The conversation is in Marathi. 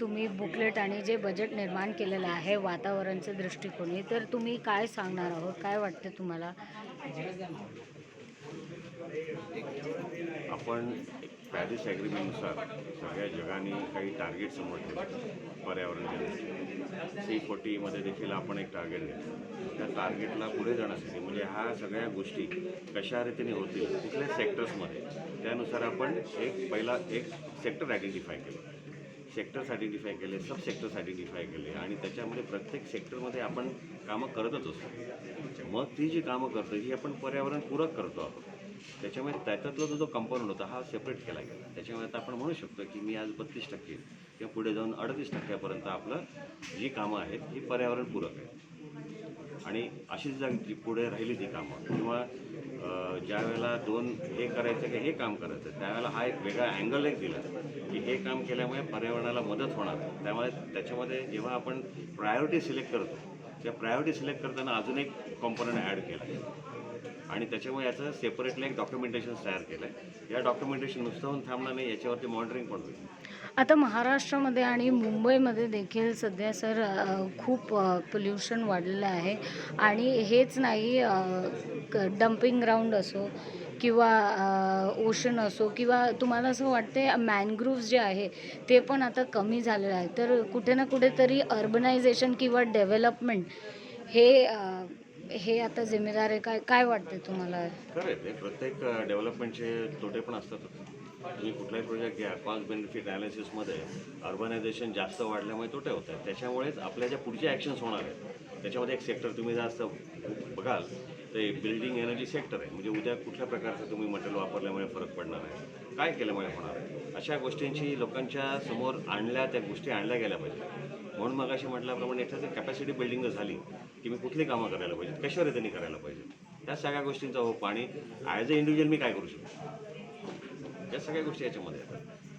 तुम्ही बुकलेट आणि जे बजेट निर्माण केलेलं आहे वातावरणच्या दृष्टिकोनी तर तुम्ही काय सांगणार आहोत? काय वाटते तुम्हाला? आपण पॅरिस ॲग्रीमेंटनुसार सगळ्या जगाने काही टार्गेट समोर ठेवले. पर्यावरणाच्या सी फोर्टीमध्ये देखील आपण एक टार्गेट घेतलं. त्या टार्गेटला पुढे जाण्यासाठी म्हणजे ह्या सगळ्या गोष्टी कशा रीतीने होतील कुठल्या सेक्टर्समध्ये त्यानुसार आपण एक पहिला एक सेक्टर आयडेंटिफाय केलं. सेक्टर्स आयडेंटिफाय केले सब सेक्टर्स आयडेंटिफाय केले आणि त्याच्यामध्ये प्रत्येक सेक्टरमध्ये आपण कामं करतच असतो. मग ती जी कामं करतो ही आपण पर्यावरणपूरक करतो आहोत त्याच्यामुळे त्याच्यातला जो जो कंपाऊंड होता हा सेपरेट केला गेला. त्याच्यामुळे आता आपण म्हणू शकतो की मी आज बत्तीस टक्के किंवा पुढे जाऊन अडतीस टक्क्यापर्यंत आपलं जी कामं आहेत ही पर्यावरणपूरक आहेत. आणि अशीच जाग जी पुढे राहिली ती कामं किंवा ज्या वेळेला दोन हे करायचं की हे काम करायचं त्यावेळेला हा एक वेगळा अँगल एक दिला की हे काम केल्यामुळे पर्यावरणाला मदत होणार. त्यामुळे त्याच्यामध्ये जेव्हा आपण प्रायोरिटी सिलेक्ट करतो त्या प्रायोरिटी सिलेक्ट करताना अजून एक कॉम्पोनंट ॲड केला आणि त्याच्यामुळे याचं सेपरेटली एक डॉक्युमेंटेशन तयार केलं आहे या डॉक्युमेंटेशन नुसतं होऊन थांबणार नाही याच्यावरती मॉनिटरिंग पण होईल. आता महाराष्ट्रामध्ये आणि मुंबईमध्ये देखील सध्या सर खूप पोल्युशन वाढलेलं आहे. आणि हेच नाही डम्पिंग ग्राउंड असो किंवा ओशन असो किंवा तुम्हाला असं वाटते मॅनग्रुव्ज जे आहे ते पण आता कमी झालेलं आहे. तर कुठे ना कुठेतरी अर्बनायझेशन किंवा डेव्हलपमेंट हे हे आता जिम्मेदार आहे काय काय वाटते तुम्हाला? खरं ते प्रत्येक डेव्हलपमेंटचे तोटे पण असतात. तुम्ही कुठलाही प्रोजेक्ट घ्या कॉस्ट बेनिफिट ॲनालिसिसमध्ये अर्बनायझेशन जास्त वाढल्यामुळे तोटे होत आहेत त्याच्यामुळेच आपल्या ज्या पुढच्या ॲक्शन्स होणार आहेत त्याच्यामध्ये एक सेक्टर तुम्ही जास्त बघाल ते बिल्डिंग एनर्जी सेक्टर आहे. म्हणजे उद्या कुठल्या प्रकारचं तुम्ही मटेरियल वापरल्यामुळे फरक पडणार आहे? काय केल्यामुळे होणार आहे? अशा गोष्टींची लोकांच्या समोर आणल्या त्या गोष्टी आणल्या गेल्या पाहिजे म्हणून मग अशी म्हटल्याप्रमाणे एखादी कॅपॅसिटी बिल्डिंग झाली की मी कुठली कामं करायला पाहिजेत कशा रीतीने करायला पाहिजे त्या सगळ्या गोष्टींचा हो पाणी ॲज अ इंडिव्हिज्युअल मी काय करू शकतो? या सगळ्या गोष्टी याच्यामध्ये येतात.